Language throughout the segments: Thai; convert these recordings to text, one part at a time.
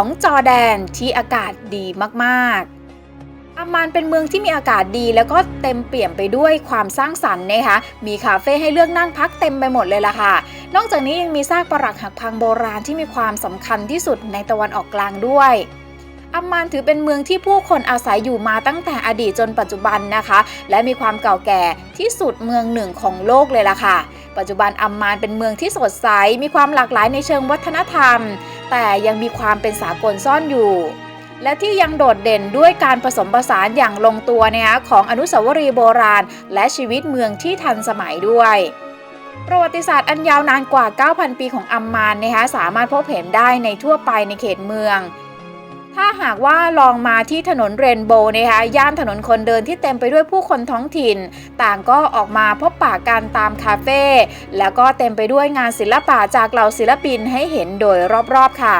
ของจอแดนที่อากาศดีมากๆ อามานเป็นเมืองที่มีอากาศดีแล้วก็เต็มเปี่ยมไปด้วยความสร้างสรรค์นะคะ มีคาเฟ่ให้เลือกนั่งพักเต็มไปหมดเลยล่ะค่ะ นอกจากนี้ยังมีซากปรักหักพังโบราณที่มีความสำคัญที่สุดในตะวันออกกลางด้วยอัมมานถือเป็นเมืองที่ผู้คนอาศัยอยู่มาตั้งแต่อดีตจนปัจจุบันนะคะ และมีความเก่าแก่ที่สุดเมืองหนึ่งของโลกเลยล่ะค่ะ ปัจจุบันอัมมานเป็นเมืองที่สดใส มีความหลากหลายในเชิงวัฒนธรรม แต่ยังมีความเป็นสากลซ่อนอยู่ และที่ยังโดดเด่นด้วยการผสมผสานอย่างลงตัวนะคะของอนุสาวรีย์โบราณ และชีวิตเมืองที่ทันสมัยด้วยประวัติศาสตร์อันยาวนานกว่า 9,000 ปีของอัมมานนะคะสามารถพบเห็นได้ในทั่วไปในเขตเมือง ถ้าหากว่าลองมาที่ถนนเรนโบว์นะคะย่านถนนคนเดินที่เต็มไปด้วยผู้คนท้องถิ่น ต่างก็ออกมาพบปะกันตามคาเฟ่แล้วก็เต็มไปด้วยงานศิลปะจากเหล่าศิลปินให้เห็นโดยรอบๆค่ะ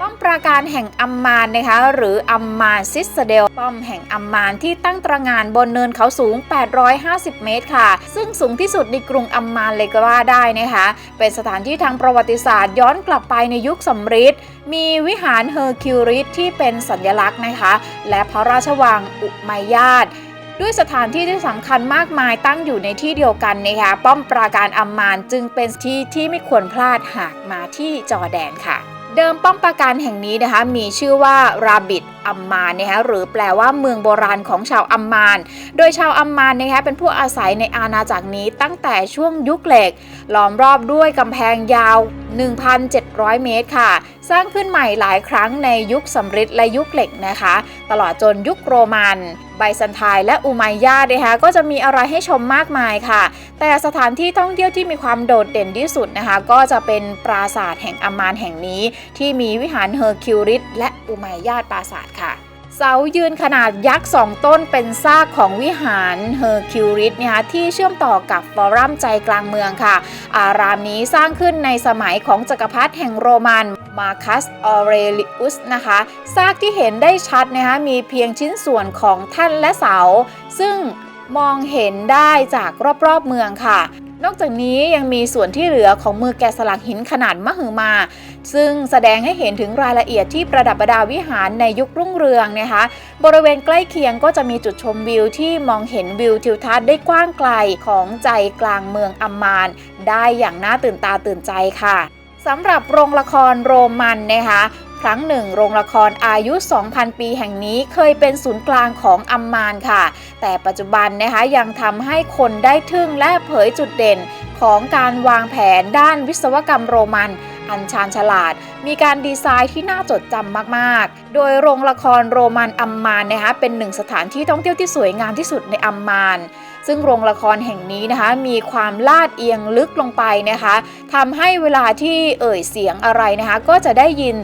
ป้อมปราการแห่งอัมมานนะคะ หรืออัมมานซิสเดล ป้อมแห่งอัมมานที่ตั้งตระหงานบนเนินเขาสูง 850 เมตรค่ะ ซึ่งสูงที่สุดในกรุงอัมมานเลยก็ว่าได้นะคะ เป็นสถานที่ทางประวัติศาสตร์ย้อนกลับไปในยุคสมฤทธิ์มีวิหารเฮอร์คิวริสที่เป็นสัญลักษณ์นะคะ และพระราชวังอุมัยาตด้วยสถานที่ที่สำคัญมากมายตั้งอยู่ในที่เดียวกันนะคะป้อมปราการอัมมานจึงเป็นที่ที่ไม่ควรพลาดหากมาที่จอแดนค่ะ เดิมป้อมปราการแห่งนี้นะคะมีชื่อว่าราบิด อัมมานนะคะหรือแปลว่าเมืองโบราณของชาวอัมมาน โดยชาวอัมมานนะคะเป็นผู้อาศัยในอาณาจักรนี้ตั้งแต่ช่วงยุคเหล็ก ล้อมรอบด้วยกำแพงยาว 1,700 เมตรค่ะ สร้างขึ้นใหม่หลายครั้งในยุคสำริดและยุคเหล็กนะคะ ตลอดจนยุคโรมันไบซันไทน์และอุมัยยาดนะคะก็จะมีอะไรให้ชมมากมายค่ะ แต่สถานที่ท่องเที่ยวที่มีความโดดเด่นที่สุดนะคะ ก็จะเป็นปราสาทแห่งอัมมานแห่งนี้ ที่มีวิหารเฮอร์คิวริสและ อุมัยาดปราสาทค่ะ เสายืนขนาดยักษ์สองต้นเป็นซากของวิหารเฮอร์คิวริสนะคะที่เชื่อมต่อกับฟอรัมใจกลางเมืองค่ะ อารามนี้สร้างขึ้นในสมัยของจักรพรรดิแห่งโรมันมาคัสออเรลิอุสนะคะซากที่เห็นได้ชัดนะคะมีเพียงชิ้นส่วนของท่านและเสา ซึ่งมองเห็นได้จากรอบๆเมืองค่ะ นอกจากนี้ยังมีส่วนที่เหลือของมือแกะสลักหินขนาดมหึมา ซึ่งแสดงให้เห็นถึงรายละเอียดที่ประดับประดาวิหารในยุครุ่งเรืองนะคะ บริเวณใกล้เคียงก็จะมีจุดชมวิวที่มองเห็นวิวทิวทัศน์ได้กว้างไกลของใจกลางเมืองอัมมาน ได้อย่างน่าตื่นตาตื่นใจค่ะสำหรับโรงละครโรมันนะคะ ครั้งหนึ่งโรงละครอายุ 2,000 ปีแห่งนี้เคยเป็นศูนย์กลางของอัมมานค่ะ แต่ปัจจุบันนะคะยังทำให้คนได้ทึ่งและเผยจุดเด่นของการวางแผนด้านวิศวกรรมโรมันอันชาญฉลาด มีการดีไซน์ที่น่าจดจำมาก ๆ โดยโรงละครโรมันอัมมานนะคะเป็นหนึ่งสถานที่ท่องเที่ยวที่สวยงามที่สุดในอัมมานซึ่งโรงละครแห่งนี้นะคะมีความลาดเอียงลึกลงไปนะคะทำให้เวลาที่เอ่ยเสียงอะไรนะคะก็จะได้ยิน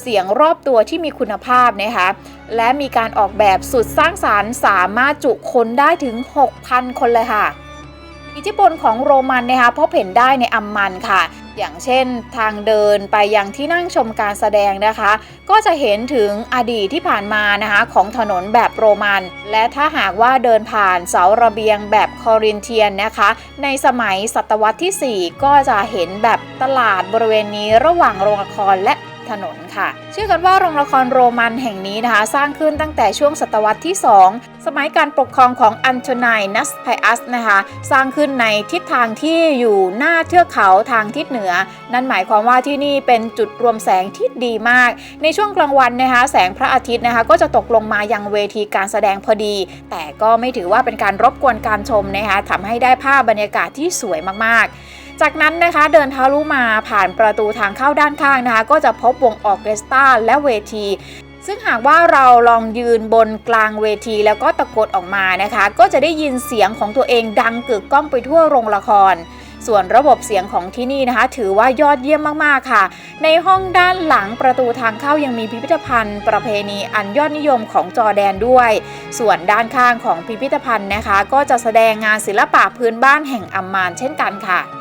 เสียงรอบตัวที่มีคุณภาพนะคะและมีการออกแบบสุดสร้างสารรค์สามารถจุคนได้ถึง 6,000 คนเลยค่ะ อิทธิพลของโรมันนะคะพบเห็นได้ในอัมมันค่ะ อย่างเช่นทางเดินไปยังที่นั่งชมการแสดงนะคะ ก็จะเห็นถึงอดีตที่ผ่านมานะคะของถนนแบบโรมัน และถ้าหากว่าเดินผ่านเสาระเบียงแบบคอรินเทียนนะคะ ในสมัยศตวรรษที่ 4 ก็จะเห็นแบบตลาดบริเวณนี้ระหว่างโรงละครและ ถนนค่ะเชื่อกันว่าโรงละครโรมันแห่งนี้นะคะ สร้างขึ้นตั้งแต่ช่วงศตวรรษที่ 2 สมัยการปกครองของอันโทไนนัสไพอัสนะคะ สร้างขึ้นในทิศทางที่อยู่หน้าเทือกเขาทางทิศเหนือ นั่นหมายความว่าที่นี่เป็นจุดรวมแสงที่ดีมาก ในช่วงกลางวันนะคะ แสงพระอาทิตย์นะคะ ก็จะตกลงมายังเวทีการแสดงพอดี แต่ก็ไม่ถือว่าเป็นการรบกวนการชมนะคะทำให้ได้ภาพบรรยากาศที่สวยมากๆ จากนั้นนะคะเดินทะลุมาผ่านประตูทางเข้าด้านข้างนะคะ ก็จะพบวงออเคสตราและเวทีซึ่งหากว่าเราลองยืนบนกลางเวทีแล้วก็ตะโกนออกมานะคะ ก็จะได้ยินเสียงของตัวเองดังกึกก้องไปทั่วโรงละคร ส่วนระบบเสียงของที่นี่นะคะ ถือว่ายอดเยี่ยมมากๆค่ะ ในห้องด้านหลังประตูทางเข้ายังมีพิพิธภัณฑ์ ประเพณีอันยอดนิยมของจอแดนด้วย ส่วนด้านข้างของพิพิธภัณฑ์นะคะ ก็จะแสดงงานศิลปะพื้นบ้านแห่งอัมมานเช่นกันค่ะ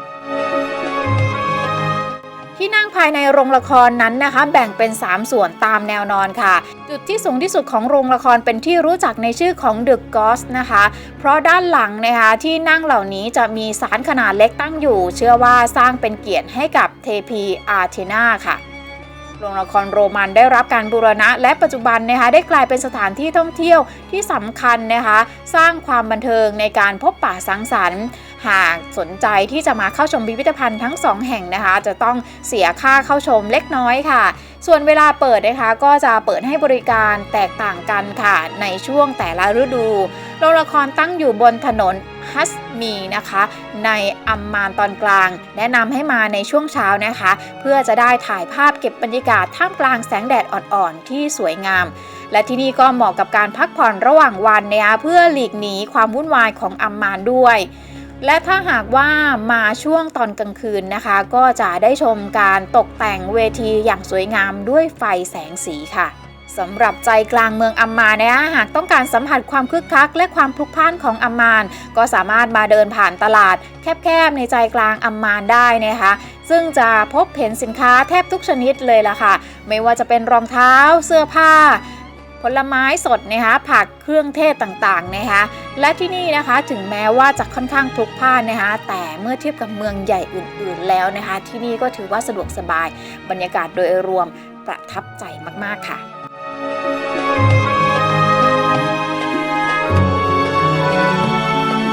ที่นั่งภายในโรงละครนั้นนะคะ แบ่งเป็น 3 ส่วนตามแนวนอนค่ะ จุดที่สูงที่สุดของโรงละครเป็นที่รู้จักในชื่อของ The Ghost นะคะ เพราะด้านหลังนะคะที่นั่งเหล่านี้จะมีสารขนาดเล็กตั้งอยู่ เชื่อว่าสร้างเป็นเกียรติให้กับเทพีอาร์เทนาค่ะโรงละครโรมันได้รับการบูรณะ และปัจจุบันนะคะได้กลายเป็นสถานที่ท่องเที่ยวที่สำคัญนะคะ สร้างความบันเทิงในการพบปะสังสรรค์ หากสนใจที่จะมาเข้าชมพิพิธภัณฑ์ทั้ง 2 แห่งนะคะ จะต้องเสียค่าเข้าชมเล็กน้อยค่ะ ส่วนเวลาเปิดนะคะ ก็จะเปิดให้บริการแตกต่างกันค่ะ ในช่วงแต่ละฤดูโรงละครตั้งอยู่บนถนนฮัสมีนะคะ ในอัมมานตอนกลาง แนะนำให้มาในช่วงเช้านะคะ เพื่อจะได้ถ่ายภาพเก็บบรรยากาศท่ามกลางแสงแดดอ่อนๆที่สวยงาม และที่นี่ก็เหมาะกับการพักผ่อนระหว่างวันนะคะเพื่อหลีกหนีความวุ่นวายของอัมมานด้วย และถ้าหากว่ามาช่วงตอนกลางคืนนะคะ ก็จะได้ชมการตกแต่งเวทีอย่างสวยงามด้วยไฟแสงสีค่ะสำหรับใจกลางเมืองอัมมานนะคะหากต้องการสัมผัสความคึกคัก และความพลุกพล่านของอัมมานก็สามารถมาเดินผ่านตลาด แคบๆในใจกลางอัมมานได้นะคะ ซึ่งจะพบเห็นสินค้าแทบทุกชนิดเลยล่ะค่ะ ไม่ว่าจะเป็นรองเท้าเสื้อผ้า ผลไม้สดนะคะผักเครื่องเทศต่างๆนะคะ และที่นี่นะคะถึงแม้ว่าจะค่อนข้างพลุกพล่านนะคะ แต่เมื่อเทียบกับเมืองใหญ่อื่น ๆ แล้วนะคะ ที่นี่ก็ถือว่าสะดวกสบายบรรยากาศโดยรวมประทับใจมาก ๆ ค่ะ